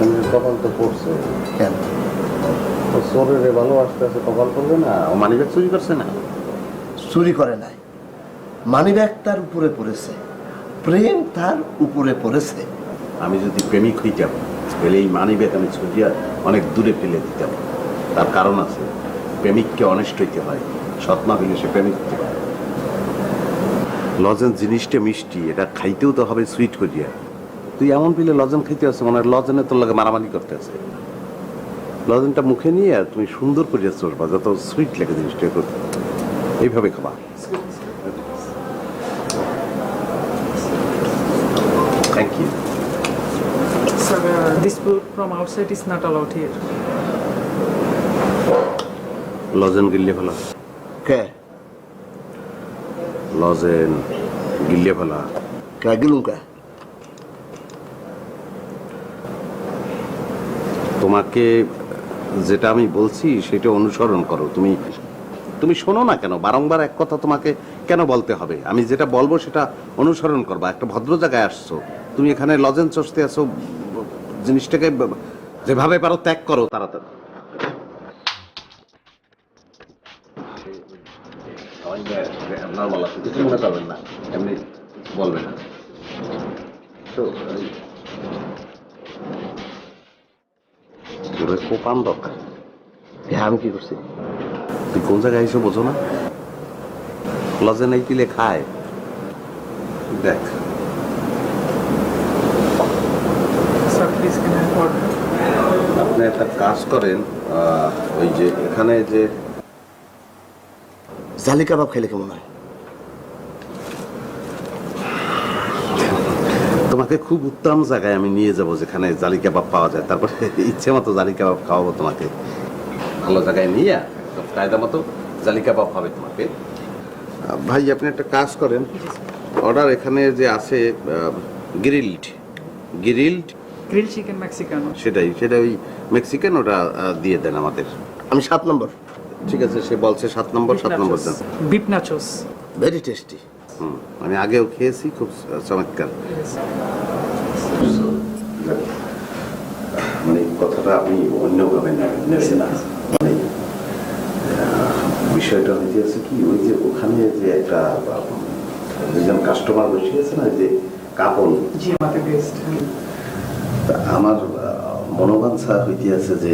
কিন্তু কপাল তো পড়ছে কেন ও শরীরে ভালোবাসতে আছে কপাল করবে না? ও মানিব্যাগ চুরি করছে না? চুরি করে নাই। মানিব্যাগ তার উপরে পড়েছে। প্রেম তার উপরে পড়েছে। আমি যদি প্রেমিক হইতাম তাহলে এই মানিব্যাগ আমি ছুটিয়া অনেক দূরে ফেলে দিতাম। তার কারণ আছে প্রেমিককে অনেস্ট হইতে হয়। সৎমা হইলে সে প্রেমিক হতে পারে। লজেন্স জিনিসটা মিষ্টি এটা খাইতেও তো হবে সুইট করিয়া। তুই এমন পেলে লজেন খাইতে আছে মনে হয় লজেনে তোর লাগে মারামারি করতে আছে। লজেনটা মুখে নিয়ে তুমি সুন্দর করিয়া চলবা যত সুইট লাগে জিনিসটা করতে এইভাবে খাবা। Thank you Sir, this food from outside is not allowed here. লজেন গিল্লে ফেলা। কে? লজেন গিল্লে ফেলা। কে গেলুম কে? তোমাকে যেটা আমি বলছি, সেটা অনুসরণ করো। তুমি তুমি শোনো না কেন? বারংবার এক কথা তোমাকে কেন বলতে হবে? আমি যেটা বলব, সেটা অনুসরণ করবা। একটা ভদ্র জায়গায় আসছো। তুমি এখানে লজেন চষতে আসো জিনিসটাকে যেভাবে পারো ত্যাগ করো তাড়াতাড়ি। না। বলবেন তো তোরে কোপান দরকার হ্যাঁ আমি কি করছি তুই কোন জায়গায় এসে বোঝো না? লজে নেই পিলে খায় দেখ? আপনি একটা কাজ করেন ওই যে এখানে যে জালি কাবাব খেলে কেমন হয়? তোমাকে খুব উত্তম জায়গায় আমি নিয়ে যাব যেখানে জালি কাবাব পাওয়া যায়। তারপরে ইচ্ছে মতো জালি কাবাব খাওয়াবো তোমাকে। ভালো জায়গায় নিয়ে একদম কায়দা মতো জালি কাবাব হবে তোমাকে। ভাই আপনি একটা কাজ করেন। অর্ডার এখানে যে আছে grilled. Grilled? Grilled chicken Mexicano. সেটাই সেটা ওই মেক্সিকান ওটা দিয়ে দেন আমাদের। আমি সাত নম্বর। ঠিক আছে সে বলছে সাত নম্বর সাত নম্বর দেন। Beef nachos. ভেরি টেস্টি আমি আগেও খেয়েছি খুব চমৎকার। মানে কথাটা আপনি অন্যভাবে নেবেন না। মানে বিষয়টা হইতেছে কি ওই যে ওখানে যে একটা দুজন কাস্টমার বসে আছে না যে কাপড় জি আমাকে বেস্ট তা আমার মনোবাঞ্ছা হইতে আছে যে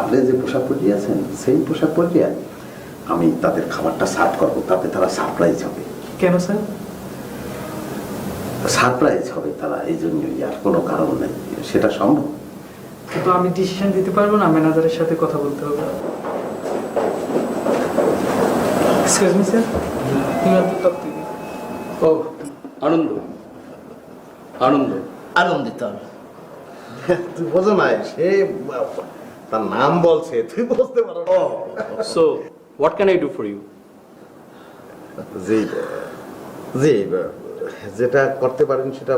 আপনি যে পোশাক পরিয়েছেন সেই পোশাক পরিয়ে আমি তাদের খাবারটা সার্ভ করব তাতে তারা সারপ্রাইজ হবে। কেন স্যার? সারপ্রাইজ হবে তারা এই জন্যই আর কোনো কারণ নেই। সেটা সম্ভব? কিন্তু আমি ডিসিশন দিতে পারব না ম্যানেজারের সাথে কথা বলতে হবে। Excuse me sir you have to talk to me ও আনন্দ। আনন্দ। আনন্দিত আমি। তুই বোঝো না সে তার নাম বলছে তুই বুঝতে পারো so what can I do for you জি জি যেটা করতে পারেন সেটা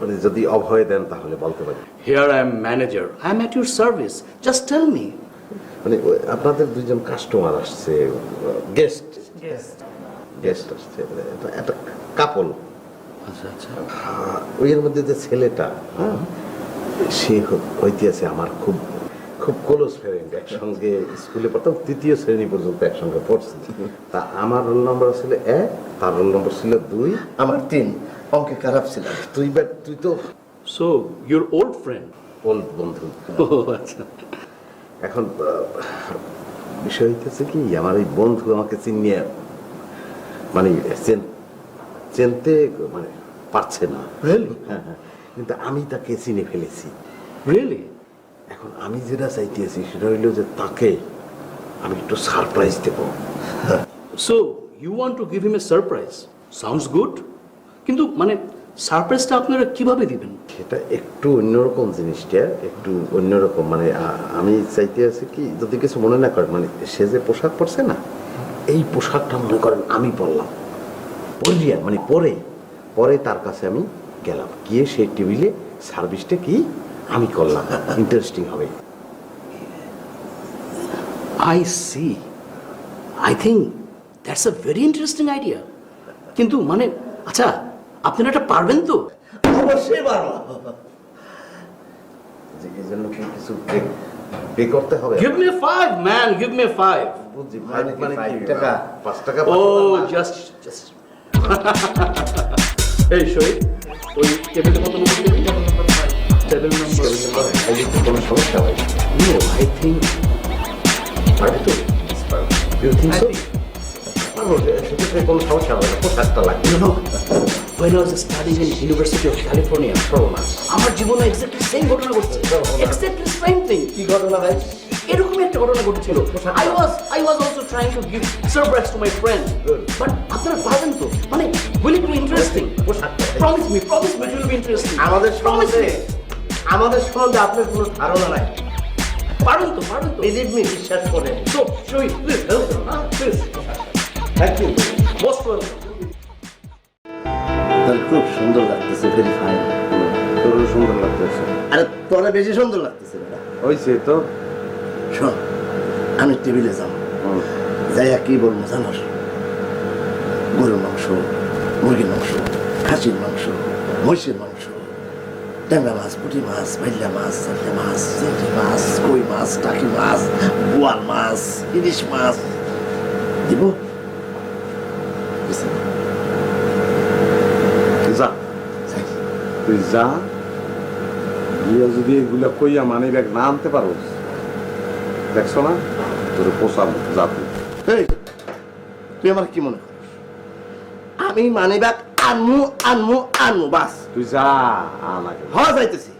মানে যদি অভয় দেন তাহলে বলতে পারি। Here I am manager I am at your service just tell me মানে আপনাদের দুজন কাস্টমার আসছে গেস্ট গেস্ট আসছে মানে একটা কাপল আচ্ছা আচ্ছা। ওই মধ্যে যে ছেলেটা হ্যাঁ, সে হইতে আছে আমার খুব খুব ক্লোজ ফ্রেন্ড একসঙ্গে স্কুলে পড়তাম তৃতীয় শ্রেণি পর্যন্ত একসঙ্গে পড়ছি। তা আমার রোল নম্বর ছিল এক তার রোল নম্বর ছিল দুই আমার তিন। অঙ্কে খারাপ ছিল। তুই বা তুই তো so your old friend old বন্ধু। আচ্ছা। এখন বিষয় হইতেছে কি আমার এই বন্ধু আমাকে চিনিয়ে মানে চেন- চিনতে মানে পারছে না। রিয়েলি হ্যাঁ, হ্যাঁ। কিন্তু আমি তাকে চিনে ফেলেছি। রিয়েলি এখন আমি যেটা চাইতেছি সেটা হইল যে তাকে আমি একটু surprise Dev. So you want to give him a surprise sounds good কিন্তু মানে সারপ্রাইজটা আপনারা কীভাবে দিবেন? সেটা একটু অন্যরকম জিনিসটা একটু অন্যরকম। মানে আমি চাইতে আছি কি যদি কিছু মনে না করেন মানে সে যে পোশাক পরছে না এই পোশাকটা মনে করেন আমি পরলাম। পরিয়া মানে পরে পরে তার কাছে আমি গেলাম। গিয়ে সেই টেবিলে সার্ভিসটা কি আমি করলাম। ইন্টারেস্টিং হবে। I see I think that's a very interesting idea কিন্তু মানে আচ্ছা আপনারা এটা পারবেন তো? অবশ্যই পারব। এই জন্য কিছু পে- করতে হবে? বুঝছি মানে টাকা? টাকা? Oh. এই শহীদ ওই টেবিলে কত নম্বর? টেবিল টেবিল নম্বর খাইলে কি কোনো সমস্যা হয় নো আই থিঙ্ক পারবে তো ইউ থিঙ্ক সো পারব সেক্ষেত্রে কোনো সমস্যা হবে না পোশাকটা লাগবে You know, when I was studying in University of California, সর্বনাশ আমার জীবনে এক্স্যাক্টলি সেম ঘটনা ঘটছে। এক্স্যাক্টলি সেম থিং কি ঘটনা ভাই? এরকমই একটা ঘটনা ঘটেছিল। I was I was also trying to give surprise to my friend but আপনারা পারবেন তো? মানে will it be interesting promise me promise me will be interesting আমাদের মি আমাদের সম্বন্ধে আপনার কোনো ধারণা নাই। পারবেন তো পারবেন তো। বিলিভ মি বিশ্বাস করেন। So Shahid please help please thank you most welcome তার খুব সুন্দর লাগতেছে ভেরি ফাইন তোর সুন্দর লাগতেছে। আরে তোরা বেশি সুন্দর লাগতেছে বেটা। হয়েছে তো। শোন আমি টেবিলে যাব যাইয়া কি বলব জানোস? গরুর মাংস মুরগির মাংস খাসির মাংস মহিষের মাংস। ট্যাংরা মাছ পুঁটি মাছ ভাইলা মাছ চালিয়া মাছ চিংড়ি মাছ কই মাছ টাকি মাছ বোয়াল মাছ ইলিশ মাছ। দিব? যা। তুই যা। গিয়ে যদি এগুলা কইয়া মানি ব্যাগ না আনতে পারো দেখছ না? তোর পোষাম যা তুই তুই আমার কি মনে করিস? আমি মানি ব্যাগ আনমু আনমু আনমু বাস। তুই যা আন আগে হ যাইতেছি।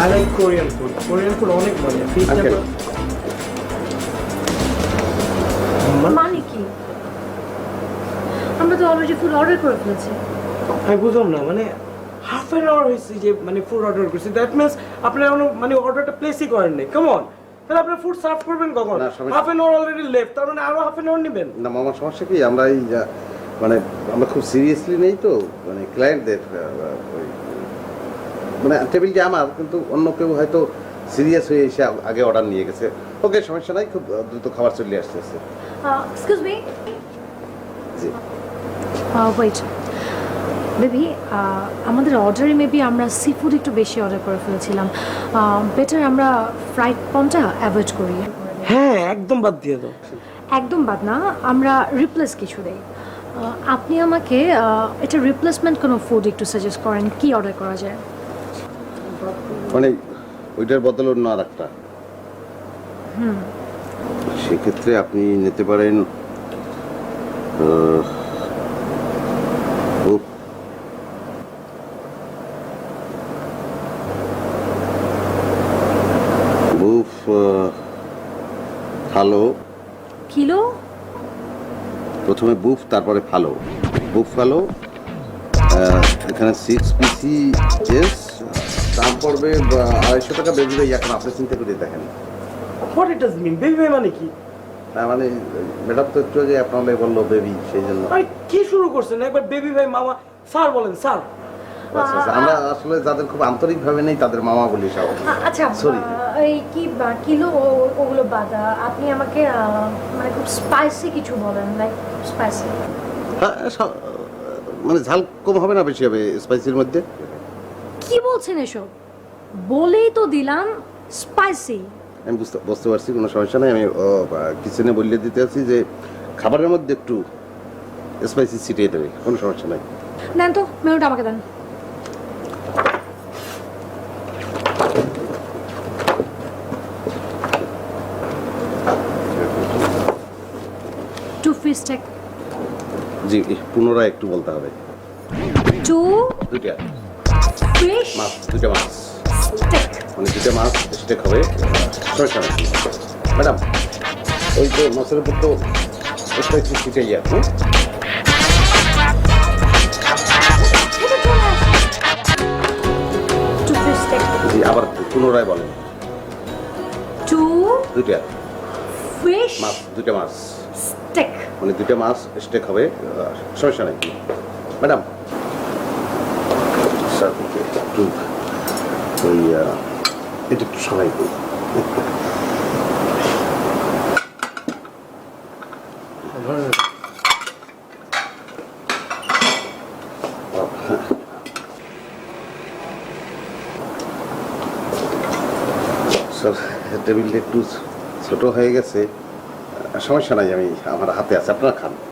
I like Korean food Korean food অনেক মজা. মানে কি? আমরা তো অলরেডি ফুড অর্ডার করে ফেলেছি। আমি বুঝলাম না মানে হাফ অ্যান আওয়ার হয়েছে যে মানে ফুড অর্ডার করছি। দ্যাট মিনস আপনি এখনও মানে অর্ডারটা প্লেসই করেন নাই। কেমন তাহলে আপনি ফুড সার্ভ করবেন কখন? Half an hour already left তার মানে আরও হাফ অ্যান আওয়ার নেবেন। না মামার সমস্যা কি? আমরা এই মানে আমরা খুব সিরিয়াসলি নেই তো মানে ক্লায়েন্টদের মানে টেবিলটা আমার? কিন্তু অন্য কেউ হয়তো সিরিয়াস হয়ে এসে আগে অর্ডার নিয়ে গেছে। ওকে সমস্যা নাই খুব দ্রুত খাবার চলে আসতেছে। এক্সকিউজ মি জি। ওয়েট বেবি আমাদের অর্ডারে মেবি আমরা সি ফুড একটু বেশি অর্ডার করে ফেলেছিলাম। বেটার আমরা ফ্রাইড পনটা অ্যাভয়েড করি। হ্যাঁ একদম বাদ দিয়ে দাও। একদম বাদ না আমরা রিপ্লেস কিছু দেই। আপনি আমাকে এটা রিপ্লেসমেন্ট কোনো ফুড একটু সাজেস্ট করেন কি অর্ডার করা যায়? মানে ওইটার বদলে অন্য আর একটা সেক্ষেত্রে আপনি নিতে পারেন আহ, বুফ বুফ আহ, ফালো কিলো প্রথমে বুফ তারপরে ফালো। বুফ ফালো এখানে সিক্স পিসি এস দাম পড়বে আড়াইশো টাকা বেবি ভাই এখন আপনি চিন্তা করে দেখেন। What it does mean baby মানে কি? তার মানে ম্যাডাম তো একটু যে আপনার বলল বেবি সেই জন্য। কি শুরু করছেন? একবার বেবি ভাই মামা স্যার বলেন স্যার আচ্ছা, আচ্ছা, আমরা আসলে যাদের খুব আন্তরিক ভাবে নেই তাদের মামা বলি সব আচ্ছা Sorry. আহ, এই কি বা, কিলো ওগুলো বাদ আপনি আমাকে মানে খুব স্পাইসি কিছু বলেন লাইক স্পাইসি হ্যাঁ, মানে ঝাল কম হবে না বেশি হবে স্পাইসির মধ্যে? কি বলছেন এসব? বলেই তো দিলাম স্পাইসি আমি বুঝতে বুঝতে পারছি কোনো সমস্যা নেই। আমি কিচেনে বললে দিতে আছি যে খাবারের মধ্যে একটু স্পাইসি ছিটিয়ে দেবে কোনো সমস্যা নাই। দেন তো মেনুটা আমাকে দেন টু ফিশ টেক জি পুনরায় একটু বলতে হবে। টু দুইটা। ফিশ মাছ দুইটা মাছ। মানে দুইটা মাছ স্টেক হবে। সমস্যা নেই ম্যাডাম ওই তো মাছের উপর তো স্পাইসি ছিটিয়ে যায় হ্যাঁ আবার পুনরায় বলেন। টু দুইটা। ফিশ মাছ দুইটা মাছ। টেক মানে দুইটা মাছ স্টেক হবে সমস্যা নেই। ম্যাডাম। স্যার, টেবিলটা একটু ছোট হয়ে গেছে। সমস্যা নাই আমি আমার হাতে আছে আপনারা খান।